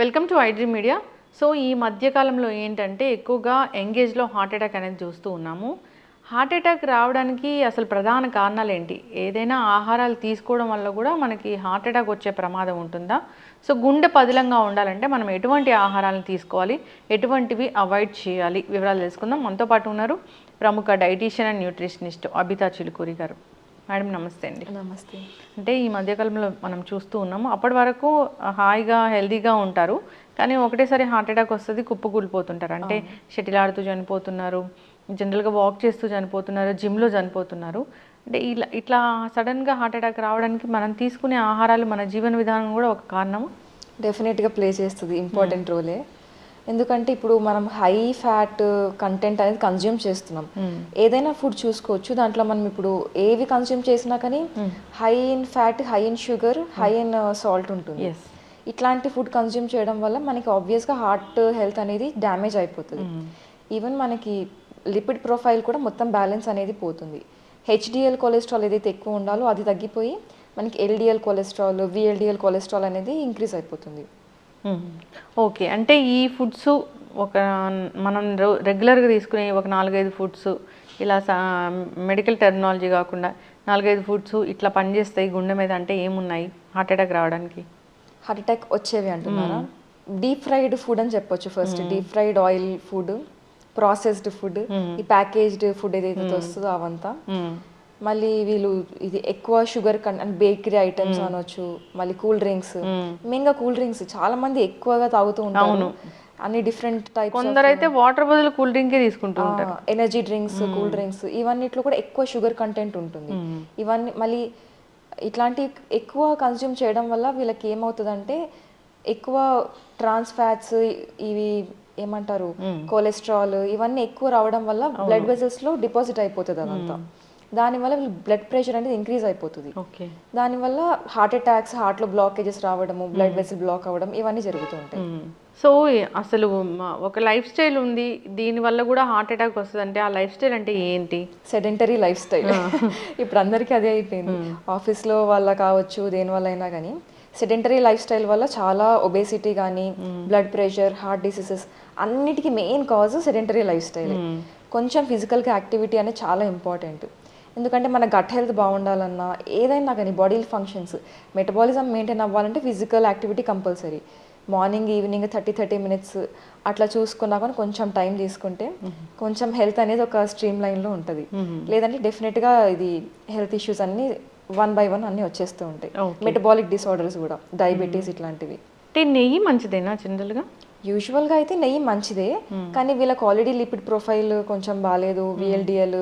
Welcome to I dream media so ఈ మధ్యకాలంలో ఏంటంటే ఎక్కువగా ఎంగేజ్లో హార్ట్ అటాక్ అనేది చూస్తూ ఉన్నాము. హార్ట్ అటాక్ రావడానికి అసలు ప్రధాన కారణాలు ఏంటి? ఏదైనా ఆహారాలు తీసుకోవడం వల్ల కూడా మనకి హార్ట్ అటాక్ వచ్చే ప్రమాదం ఉంటుందా? సో గుండె పదిలంగా ఉండాలంటే మనం ఎటువంటి ఆహారాలను తీసుకోవాలి? ఎటువంటివి అవాయిడ్ చేయాలి? వివరాలు తెలుసుకుందాం. మనతో పాటు ఉన్నారు ప్రముఖ dietitian and nutritionist Abitha Chilukuri గారు. మేడం నమస్తే అండి. నమస్తే. అంటే ఈ మధ్యకాలంలో మనం చూస్తూ ఉన్నాము. అప్పటి వరకు హాయిగా హెల్తీగా ఉంటారు. కానీ ఒకటేసారి హార్ట్ అటాక్ వస్తుంది కుప్పకూలిపోతుంటారు అంటే షటిల్ ఆడుతూ చనిపోతున్నారు జనరల్గా వాక్ చేస్తూ చనిపోతున్నారు జిమ్లో చనిపోతున్నారు. అంటే ఇలా ఇట్లా సడన్గా హార్ట్ అటాక్ రావడానికి మనం తీసుకునే ఆహారాలు మన జీవన విధానం కూడా ఒక కారణము? డెఫినెట్గా ప్లే చేస్తుంది ఇంపార్టెంట్ రోలే. ఎందుకంటే ఇప్పుడు మనం హై ఫ్యాట్ కంటెంట్ అనేది కన్జ్యూమ్ చేస్తున్నాం. ఏదైనా ఫుడ్ చూసుకోవచ్చు. దాంట్లో మనం ఇప్పుడు ఏవి కన్జ్యూమ్ చేసినా కానీ high in fat high in sugar high in salt ఉంటుంది. ఇట్లాంటి ఫుడ్ కన్జ్యూమ్ చేయడం వల్ల మనకి ఆబ్వియస్గా హార్ట్ హెల్త్ అనేది డ్యామేజ్ అయిపోతుంది. ఈవెన్ మనకి లిపిడ్ ప్రొఫైల్ కూడా మొత్తం బ్యాలెన్స్ అనేది పోతుంది. హెచ్డిఎల్ కొలెస్ట్రాల్ ఏదైతే ఎక్కువ ఉండాలో అది తగ్గిపోయి మనకి ఎల్డిఎల్ కొలెస్ట్రాల్ విఎల్డిఎల్ కొలెస్ట్రాల్ అనేది ఇంక్రీజ్ అయిపోతుంది. ఓకే. అంటే ఈ ఫుడ్స్ ఒక మనం రెగ్యులర్గా తీసుకునే ఒక నాలుగైదు ఫుడ్స్ ఇలా మెడికల్ టెర్మినాలజీ కాకుండా నాలుగైదు ఫుడ్స్ ఇట్లా పనిచేస్తాయి గుండె మీద అంటే ఏమున్నాయి? హార్ట్ అటాక్ రావడానికి. హార్ట్ అటాక్ వచ్చేవి అంటున్నారా? డీప్ ఫ్రైడ్ ఫుడ్ అని చెప్పొచ్చు first. Deep fried oil food processed food ఈ ప్యాకేజ్డ్ ఫుడ్ ఏదైతే వస్తుందో అవంతా. మళ్ళీ వీళ్ళు ఇది ఎక్కువ షుగర్ అండ్ బేకరీ ఐటమ్స్ అనొచ్చు మళ్ళీ కూల్ డ్రింక్స్. మెయిన్గా కూల్ డ్రింక్స్ చాలా మంది ఎక్కువగా తాగుతూ ఉంటారు. అన్ని డిఫరెంట్ టైప్స్ కొందరైతే వాటర్ బదులు కూల్ డ్రింకే తీసుకుంటూ ఉంటారు. ఎనర్జీ డ్రింక్స్ కూల్ డ్రింక్స్ ఇవన్నిట్లో కూడా ఎక్కువ షుగర్ కంటెంట్ ఉంటుంది. ఇవన్నీ మళ్ళీ ఇట్లాంటి ఎక్కువ కన్జ్యూమ్ చేయడం వల్ల వీళ్ళకి ఏమవుతుందంటే ఎక్కువ ట్రాన్స్ ఫ్యాట్స్ ఇవి ఏమంటారు? కొలెస్ట్రాల్ ఇవన్నీ ఎక్కువ రావడం వల్ల బ్లడ్ వెజల్స్లో డిపాజిట్ అయిపోతుంది అదంతా దానివల్ల వీళ్ళు బ్లడ్ ప్రెషర్ అనేది ఇంక్రీజ్ అయిపోతుంది. ఓకే. దానివల్ల హార్ట్ అటాక్స్ హార్ట్లో బ్లాకేజెస్ రావడము బ్లడ్ వెసల్ బ్లాక్ అవ్వడం ఇవన్నీ జరుగుతూ ఉంటాయి. సో అసలు మ- ఒక లైఫ్ స్టైల్ ఉంది దీని వల్ల కూడా హార్ట్ అటాక్ వస్తుంది అంటే ఆ లైఫ్ స్టైల్ అంటే ఏంటి? సెడెంటరీ లైఫ్ స్టైల్ ఇప్పుడు అందరికీ అదే అయిపోయింది. ఆఫీస్లో వల్ల కావచ్చు దేని వల్ల అయినా కానీ సెడెంటరీ లైఫ్ స్టైల్ వల్ల చాలా ఒబేసిటీ కానీ బ్లడ్ ప్రెషర్ హార్ట్ డిసీజెస్ అన్నిటికీ main cause sedentary lifestyle కొంచెం ఫిజికల్గా యాక్టివిటీ అనేది చాలా ఇంపార్టెంట్ ఎందుకంటే మన గట్ హెల్త్ బాగుండాలన్నా ఏదైనా కానీ బాడీ ఫంక్షన్స్ మెటబాలిజం మెయింటైన్ అవ్వాలంటే physical activity compulsory morning evening thirty thirty minutes అట్లా చూసుకున్నా కానీ కొంచెం టైం తీసుకుంటే కొంచెం హెల్త్ అనేది ఒక స్ట్రీమ్ లైన్లో ఉంటుంది. లేదంటే డెఫినెట్గా ఇది హెల్త్ ఇష్యూస్ అన్నీ వన్ బై వన్ అన్నీ వచ్చేస్తూ ఉంటాయి. మెటబాలిక్ డిసార్డర్స్ కూడా డయాబెటీస్ ఇట్లాంటివి. అంటే నెయ్యి మంచిదేనా జనరల్గా యూజువల్గా అయితే నెయ్యి మంచిదే కానీ వీళ్ళకి ఆల్రెడీ లిపిడ్ ప్రొఫైల్ కొంచెం బాగాలేదు విఎల్డిఎల్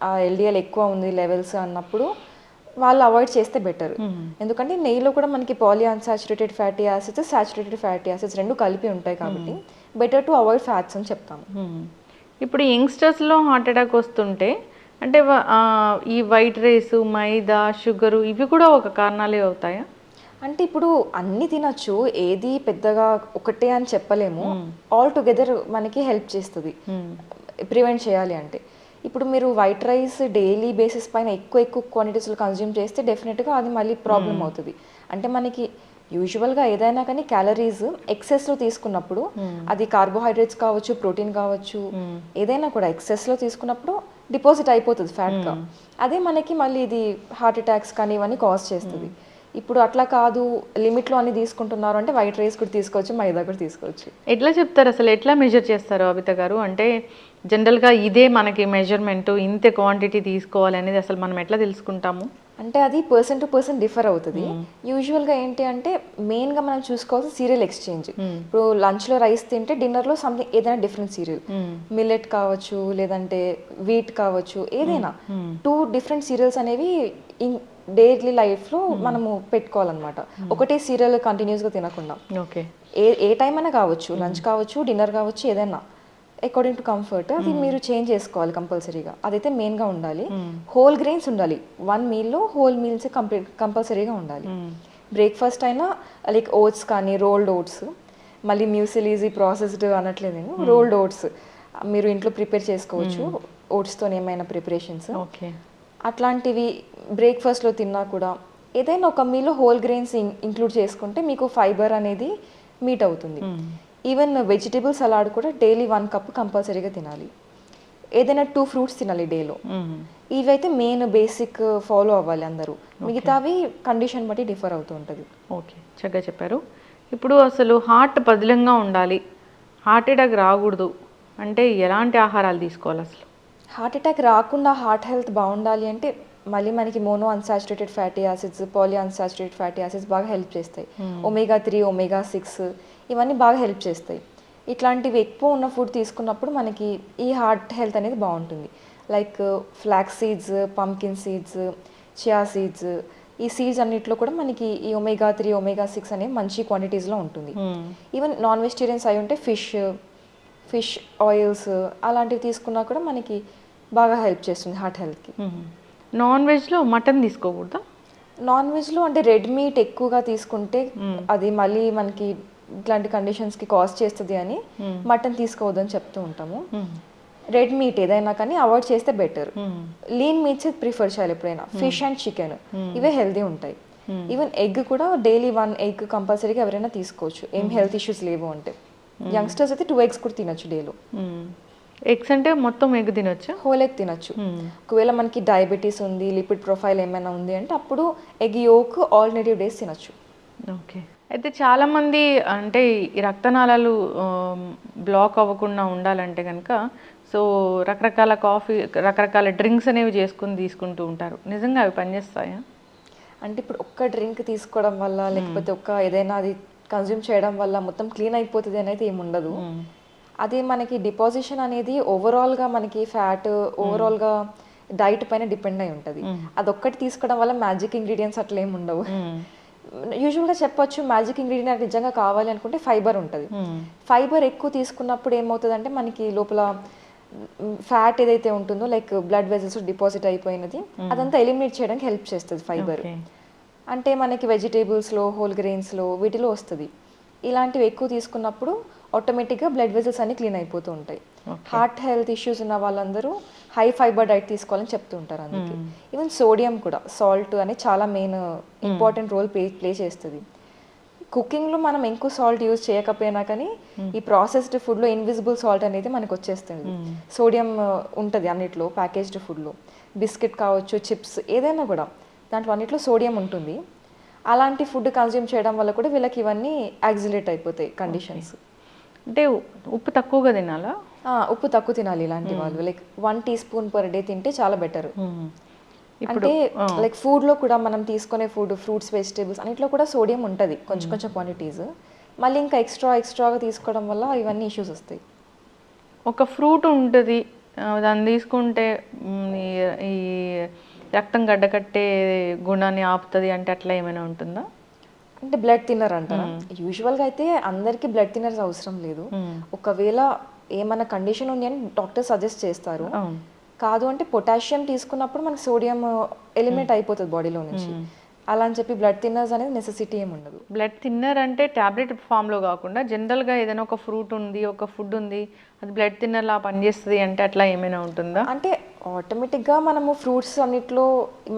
ఆ ఎల్డిఎల్ ఎక్కువ ఉంది లెవెల్స్ అన్నప్పుడు వాళ్ళు అవాయిడ్ చేస్తే బెటర్ ఎందుకంటే నెయ్యిలో కూడా మనకి polyunsaturated fatty acids saturated fatty acids రెండు కలిపి ఉంటాయి కాబట్టి బెటర్ టు అవాయిడ్ ఫ్యాట్స్ అని చెప్తాము. మ్మ్. ఇప్పుడు యంగ్స్టర్స్లో హార్ట్ అటాక్ వస్తుంటే అంటే ఈ వైట్ రైస్ మైదా షుగరు ఇవి కూడా ఒక కారణాలే అవుతాయా? అంటే ఇప్పుడు అన్ని తినొచ్చు ఏది పెద్దగా ఒకటే అని చెప్పలేము. ఆల్ టుగెదర్ మనకి హెల్ప్ చేస్తుంది. ప్రివెంట్ చేయాలి అంటే. ఇప్పుడు మీరు వైట్ రైస్ డైలీ బేసిస్ పైన ఎక్కువ ఎక్కువ క్వాంటిటీస్లో కన్జ్యూమ్ చేస్తే డెఫినెట్గా అది మళ్ళీ ప్రాబ్లం అవుతుంది. అంటే మనకి యూజువల్గా ఏదైనా కానీ క్యాలరీస్ ఎక్సెస్లో తీసుకున్నప్పుడు అది కార్బోహైడ్రేట్స్ కావచ్చు ప్రోటీన్ కావచ్చు ఏదైనా కూడా ఎక్సెస్లో తీసుకున్నప్పుడు డిపాజిట్ అయిపోతుంది ఫ్యాట్గా అదే మనకి మళ్ళీ ఇది హార్ట్ అటాక్స్ కానీ ఇవన్నీ కాజ్ చేస్తుంది. ఇప్పుడు అట్లా కాదు లిమిట్లో అన్ని తీసుకుంటున్నారు అంటే వైట్ రైస్ కూడా తీసుకోవచ్చు మైదా కూడా తీసుకోవచ్చు. ఎట్లా చెప్తారు అసలు? ఎట్లా మెజర్ చేస్తారు అబిత గారు? అంటే జనరల్గా ఇదే మనకి మెజర్మెంట్ ఇంత క్వాంటిటీ తీసుకోవాలి అనేది అసలు మనం ఎట్లా తెలుసుకుంటాము? అంటే అది పర్సన్ టు పర్సన్ డిఫర్ అవుతుంది. యూజువల్గా ఏంటి అంటే మెయిన్గా మనం చూసుకోవాల్సిన సీరియల్ ఎక్స్చేంజ్ ఇప్పుడు లంచ్లో రైస్ తింటే డిన్నర్లో సంథింగ్ ఏదైనా డిఫరెంట్ సీరియల్ మిల్లెట్ కావచ్చు లేదంటే వీట్ కావచ్చు ఏదైనా. టూ డిఫరెంట్ సీరియల్స్ అనేవి డైలీ లైఫ్లో మనము పెట్టుకోవాలన్నమాట. ఒకటే సీరియల్ కంటిన్యూస్గా తినకుండా. ఓకే ఏ ఏ టైం అయినా కావచ్చు లంచ్ కావచ్చు డిన్నర్ కావచ్చు ఏదైనా. అకార్డింగ్ టు కంఫర్ట్ అది మీరు చేంజ్ చేసుకోవాలి కంపల్సరీగా. అదైతే మెయిన్గా ఉండాలి. హోల్ గ్రెయిన్స్ ఉండాలి. వన్ మీల్లో హోల్ మీల్స్ కంప్లీట్ కంపల్సరీగా ఉండాలి. బ్రేక్ఫాస్ట్ అయినా లైక్ ఓట్స్ కానీ రోల్డ్ ఓట్స్ మళ్ళీ మ్యూసిల్ ఈజీ ప్రాసెస్డ్ అనట్లేదు నేను రోల్డ్ ఓట్స్ మీరు ఇంట్లో ప్రిపేర్ చేసుకోవచ్చు. ఓట్స్తో ఏమైనా ప్రిపరేషన్స్ ఓకే అట్లాంటివి బ్రేక్ఫాస్ట్లో తిన్నా కూడా ఏదైనా ఒక మీలో హోల్ గ్రెయిన్స్ ఇంక్లూడ్ చేసుకుంటే మీకు ఫైబర్ అనేది మీట్ అవుతుంది. ఈవెన్ వెజిటేబుల్ సలాడ్ కూడా డైలీ వన్ కప్ కంపల్సరీగా తినాలి. ఏదైనా టూ ఫ్రూట్స్ తినాలి డేలో ఇవైతే మెయిన్ బేసిక్ ఫాలో అవ్వాలి అందరూ. మిగతావి కండిషన్ బట్టి డిఫర్ అవుతూ ఉంటుంది. ఓకే. చక్కగా చెప్పారు. ఇప్పుడు అసలు హార్ట్ పదిలంగా ఉండాలి. హార్ట్ అటాక్ రాకూడదు. అంటే ఎలాంటి ఆహారాలు తీసుకోవాలి అసలు? హార్ట్ అటాక్ రాకుండా హార్ట్ హెల్త్ బాగుండాలి అంటే మళ్ళీ మనకి monounsaturated fatty acids polyunsaturated fatty acids బాగా హెల్ప్ చేస్తాయి. ఒమేగా త్రీ ఒమేగా సిక్స్ ఇవన్నీ బాగా హెల్ప్ చేస్తాయి. ఇట్లాంటివి ఎక్కువ ఉన్న ఫుడ్ తీసుకున్నప్పుడు మనకి ఈ హార్ట్ హెల్త్ అనేది బాగుంటుంది. Like flax seeds pumpkin seeds chia seeds ఈ సీడ్స్ అన్నిట్లో కూడా మనకి ఈ ఒమేగా త్రీ ఒమేగా సిక్స్ అనేవి మంచి క్వాంటిటీస్లో ఉంటుంది. ఈవెన్ నాన్ వెజిటేరియన్స్ అయి ఉంటే ఫిష్ ఫిష్ ఆయిల్స్ అలాంటివి తీసుకున్నా కూడా మనకి బాగా హెల్ప్ చేస్తుంది హార్ట్ హెల్త్కి నాన్ వెజ్లో మటన్ తీసుకోకూడదా? నాన్ వెజ్లో అంటే రెడ్ మీట్ ఎక్కువగా తీసుకుంటే అది మళ్ళీ మనకి ఇట్లాంటి కండిషన్స్కి కాజ్ చేస్తుంది అని మటన్ తీసుకోవద్దని చెప్తూ ఉంటాము. రెడ్ మీట్ ఏదైనా కానీ అవాయిడ్ చేస్తే బెటర్ లీన్ మీట్స్ ప్రిఫర్ చేయాలి ఎప్పుడైనా. ఫిష్ అండ్ చికెన్ ఇవే హెల్తీ ఉంటాయి. ఈవెన్ ఎగ్ కూడా డైలీ వన్ ఎగ్ కంపల్సరీగా ఎవరైనా తీసుకోవచ్చు. ఏం హెల్త్ ఇష్యూస్ లేవు అంటే. యంగ్స్టర్స్ అయితే టూ ఎగ్స్ కూడా తినొచ్చు డేలో ఎగ్స్ అంటే మొత్తం ఎగ్ తినొచ్చా? హోల్ ఎగ్ తినొచ్చు. ఒకవేళ మనకి డయాబెటీస్ ఉంది లిపిడ్ ప్రొఫైల్ ఏమైనా ఉంది అంటే అప్పుడు ఎగ్ యోక్ ఆల్టర్నేటివ్ డేస్ తినొచ్చు. ఓకే అయితే చాలామంది అంటే ఈ రక్తనాళాలు బ్లాక్ అవ్వకుండా ఉండాలంటే కనుక సో రకరకాల కాఫీ రకరకాల డ్రింక్స్ అనేవి చేసుకుని తీసుకుంటూ ఉంటారు. నిజంగా అవి పనిచేస్తాయా? అంటే ఇప్పుడు ఒక్క డ్రింక్ తీసుకోవడం వల్ల లేకపోతే ఒక్క ఏదైనా అది కన్జ్యూమ్ చేయడం వల్ల మొత్తం క్లీన్ అయిపోతుంది అనేది ఏమి ఉండదు. అది మనకి డిపాజిషన్ అనేది ఓవరాల్గా మనకి ఫ్యాట్ ఓవరాల్గా డైట్ పైన డిపెండ్ అయి ఉంటుంది. అదొక్కటి తీసుకోవడం వల్ల మ్యాజిక్ ఇంగ్రీడియంట్స్ అట్లా ఏమి ఉండవు యూజువల్గా చెప్పొచ్చు మ్యాజిక్ ఇంగ్రీడియంట్ నిజంగా కావాలి అనుకుంటే ఫైబర్ ఉంటుంది. ఫైబర్ ఎక్కువ తీసుకున్నప్పుడు ఏమవుతుంది అంటే మనకి లోపల ఫ్యాట్ ఏదైతే ఉంటుందో లైక్ బ్లడ్ వెజల్స్ డిపాజిట్ అయిపోయినది అదంతా ఎలిమినేట్ చేయడానికి హెల్ప్ చేస్తుంది ఫైబర్ అంటే మనకి వెజిటేబుల్స్లో హోల్ గ్రెయిన్స్లో వీటిలో వస్తుంది. ఇలాంటివి ఎక్కువ తీసుకున్నప్పుడు ఆటోమేటిక్గా బ్లడ్ వెజల్స్ అన్ని క్లీన్ అయిపోతూ ఉంటాయి. హార్ట్ హెల్త్ ఇష్యూస్ ఉన్న వాళ్ళందరూ హై ఫైబర్ డైట్ తీసుకోవాలని చెప్తూ ఉంటారు అందుకే. ఈవెన్ సోడియం కూడా సాల్ట్ అనేది చాలా main important role play play చేస్తుంది. కుకింగ్లో మనం ఎక్కువ సాల్ట్ యూజ్ చేయకపోయినా కానీ ఈ ప్రాసెస్డ్ ఫుడ్లో ఇన్విజిబుల్ సాల్ట్ అనేది మనకు వచ్చేస్తుంది సోడియం ఉంటుంది అన్నిట్లో ప్యాకేజ్డ్ ఫుడ్లో. బిస్కెట్ కావచ్చు చిప్స్ ఏదైనా కూడా. దాంట్లో అన్నిట్లో సోడియం ఉంటుంది. అలాంటి ఫుడ్ కన్జ్యూమ్ చేయడం వల్ల కూడా వీళ్ళకి ఇవన్నీ యాక్సిలేట్ అయిపోతాయి కండిషన్స్. అంటే ఉప్పు తక్కువగా తినాలా? ఉప్పు తక్కువ తినాలి ఇలాంటి వాళ్ళు. Like one teaspoon per day తింటే చాలా బెటర్ అంటే లైక్ ఫుడ్లో కూడా మనం తీసుకునే ఫుడ్ ఫ్రూట్స్ వెజిటేబుల్స్ అన్నిట్లో కూడా సోడియం ఉంటుంది కొంచెం కొంచెం క్వాంటిటీస్ మళ్ళీ ఇంకా ఎక్స్ట్రా ఎక్స్ట్రాగా తీసుకోవడం వల్ల ఇవన్నీ ఇష్యూస్ వస్తాయి. ఒక ఫ్రూట్ ఉంటుంది దాన్ని తీసుకుంటే ఈ రక్తం గడ్డకట్టే గుణాన్ని ఆపుతుంది అంటే అట్లా ఏమైనా ఉంటుందా? అంటే బ్లడ్ థిన్నర్ అంటారా యూజువల్గా అయితే అందరికీ బ్లడ్ థిన్నర్స్ అవసరం లేదు. ఒకవేళ ఏమైనా కండిషన్ ఉంది అని డాక్టర్ సజెస్ట్ చేస్తారు. కాదు అంటే పొటాషియం తీసుకున్నప్పుడు మనకి సోడియం ఎలిమినేట్ అయిపోతుంది బాడీలో నుంచి. అలా అని చెప్పి బ్లడ్ థిన్నర్స్ అనేది నెసెసిటీ ఏమి ఉండదు. బ్లడ్ థిన్నర్ అంటే ట్యాబ్లెట్ ఫామ్లో కాకుండా జనరల్గా ఏదైనా ఒక ఫ్రూట్ ఉంది ఒక ఫుడ్ ఉంది అది బ్లడ్ థిన్నర్లా పనిచేస్తుంది అంటే అట్లా ఏమైనా ఉంటుందా? అంటే ఆటోమేటిక్గా మనము ఫ్రూట్స్ అన్నిట్లో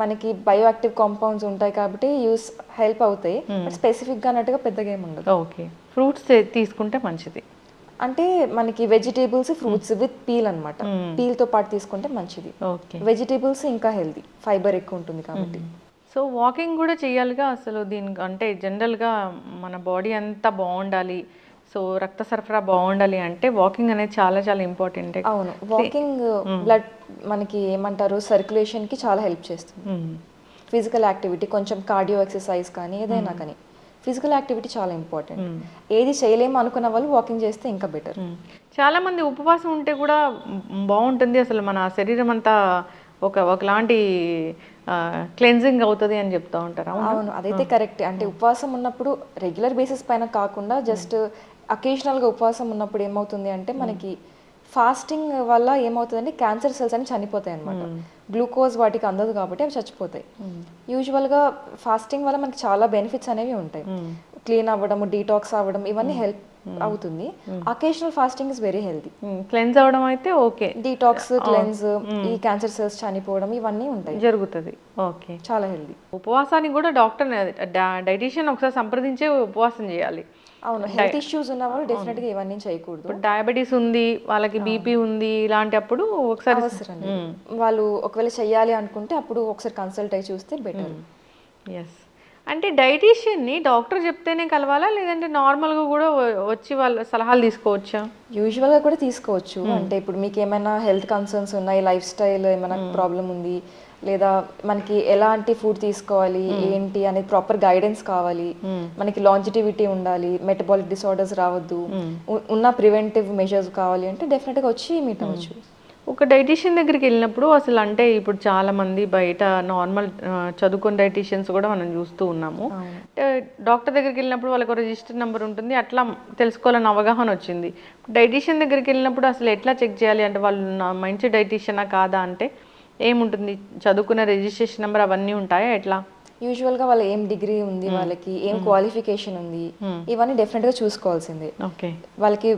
మనకి బయో యాక్టివ్ కాంపౌండ్స్ ఉంటాయి కాబట్టి యూస్ హెల్ప్ అవుతాయి. స్పెసిఫిక్గా అన్నట్టుగా పెద్దగా ఏమి ఉండదు. ఓకే ఫ్రూట్స్ తీసుకుంటే మంచిది. అంటే మనకి వెజిటేబుల్స్ ఫ్రూట్స్ విత్ పీల్ అనమాట పీల్తో పాటు తీసుకుంటే మంచిది. వెజిటేబుల్స్ ఇంకా హెల్తీ ఫైబర్ ఎక్కువ ఉంటుంది కాబట్టి. సో వాకింగ్ కూడా చేయాలిగా అసలు దీనికి అంటే జనరల్గా మన బాడీ అంతా బాగుండాలి. సో రక్త సరఫరా బాగుండాలి అంటే వాకింగ్ అనేది చాలా చాలా ఇంపార్టెంట్ అవును. వాకింగ్ బ్లడ్ మనకి ఏమంటారు circulation కి చాలా హెల్ప్ చేస్తుంది. ఫిజికల్ యాక్టివిటీ కొంచెం కార్డియో ఎక్సర్సైజ్ కానీ ఏదైనా కానీ. ఫిజికల్ యాక్టివిటీ చాలా ఇంపార్టెంట్ ఏది చేయలేము అనుకున్న వాళ్ళు వాకింగ్ చేస్తే ఇంకా బెటర్ చాలా మంది ఉపవాసం ఉంటే కూడా బాగుంటుంది అసలు మన శరీరం అంతా ఒక ఒకలాంటి క్లెన్జింగ్ అవుతుంది అని చెప్తా ఉంటారు. అవునా? అవును అదైతే కరెక్ట్ అంటే ఉపవాసం ఉన్నప్పుడు రెగ్యులర్ బేసిస్ పైన కాకుండా జస్ట్ అకేషనల్గా ఉపవాసం ఉన్నప్పుడు ఏమవుతుంది అంటే మనకి ఫాస్టింగ్ వల్ల ఏమవుతుందంటే క్యాన్సర్ సెల్స్ అని చనిపోతాయి అనమాట గ్లూకోజ్ వాటికి అందదు కాబట్టి అవి చచ్చిపోతాయి. యూజువల్గా ఫాస్టింగ్ వల్ల మనకి చాలా బెనిఫిట్స్ అనేవి ఉంటాయి. క్లీన్ అవ్వడం డీటాక్స్ అవ్వడం ఇవన్నీ హెల్ప్ అవుతుంది. Occasional fasting is very healthy cleanse అవడం అయితే ఓకే. డీటాక్స్ క్లెన్స్ ఈ క్యాన్సర్ సెల్స్ చనిపోవడం ఇవన్నీ ఉంటాయి. జరుగుతుంది. ఓకే చాలా హెల్దీ ఉపవాసానికి కూడా డాక్టర్ డైటీషియన్ ఒకసారి సంప్రదించే ఉపవాసం చేయాలి. అవును. హెల్త్ ఇష్యూస్ ఉన్న వాళ్ళు డెఫినెట్గా ఇవన్నీ చేయకూడదు. డయాబెటీస్ ఉంది వాళ్ళకి బీపీ ఉంది ఇలాంటప్పుడు ఒకసారి అవసరం లేదు. వాళ్ళు ఒకవేళ చెయ్యాలి అనుకుంటే అప్పుడు ఒకసారి కన్సల్ట్ అయ్యి చూస్తే బెటర్ ఎస్ అంటే డైటీషియన్ని డాక్టర్ చెప్తేనే కలవాలా? లేదంటే నార్మల్గా కూడా వచ్చి వాళ్ళ సలహాలు తీసుకోవచ్చా? యూజువల్గా కూడా తీసుకోవచ్చు. అంటే ఇప్పుడు మీకు ఏమైనా హెల్త్ కన్సర్న్స్ ఉన్నాయి లైఫ్ స్టైల్ ఏమైనా ప్రాబ్లం ఉంది లేదా మనకి ఎలాంటి ఫుడ్ తీసుకోవాలి ఏంటి అనేది ప్రాపర్ గైడెన్స్ కావాలి మనకి లాంజిటివిటీ ఉండాలి మెటబాలిక్ డిసార్డర్స్ రావద్దు ఉన్న ప్రివెంటివ్ మెజర్స్ కావాలి అంటే డెఫినెట్గా వచ్చి మీట్ అవ్వచ్చు. ఒక డైటీషియన్ దగ్గరికి వెళ్ళినప్పుడు అసలు అంటే ఇప్పుడు చాలా మంది బయట నార్మల్ చదువుకున్న డైటీషియన్స్ కూడా మనం చూస్తూ ఉన్నాము. డాక్టర్ దగ్గరికి వెళ్ళినప్పుడు వాళ్ళకి రిజిస్టర్ నెంబర్ ఉంటుంది. అట్లా తెలుసుకోవాలని అవగాహన వచ్చింది. డైటీషియన్ దగ్గరికి వెళ్ళినప్పుడు అసలు ఎట్లా చెక్ చేయాలి? అంటే వాళ్ళు మంచి డైటీషియనా కాదా అంటే ఏముంటుంది? చదువుకున్న రిజిస్ట్రేషన్ నెంబర్ అవన్నీ ఉంటాయా? ఎట్లా? యూజువల్గా వాళ్ళ ఏం డిగ్రీ ఉంది వాళ్ళకి ఏం క్వాలిఫికేషన్ ఉంది ఇవన్నీ డెఫినెట్గా చూసుకోవాల్సిందే. ఓకే. వాళ్ళకి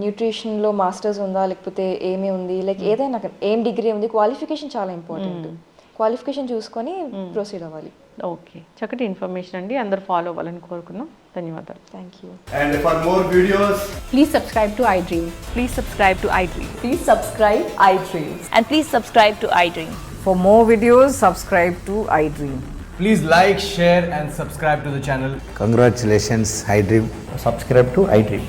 న్యూట్రిషన్లో మాస్టర్స్ ఉందా లేకపోతే ఏమి ఉంది? Like hmm. ఏదైనా ఏం డిగ్రీ ఉంది? క్వాలిఫికేషన్ చాలా ఇంపార్టెంట్. Hmm. క్వాలిఫికేషన్ చూసుకొని hmm. ప్రొసీడ్ అవ్వాలి. ఓకే చక్కటి ఇన్ఫర్మేషన్ అండి. అందరు ఫాలో అవ్వాలని కోరుకున్నాం. ధన్యవాదాలు. Thank you and for more videos please subscribe to I dream please subscribe to I dream please subscribe I dream and please subscribe to I dream for more videos subscribe to I dream please like share and subscribe to the channel congratulations I dream subscribe to I dream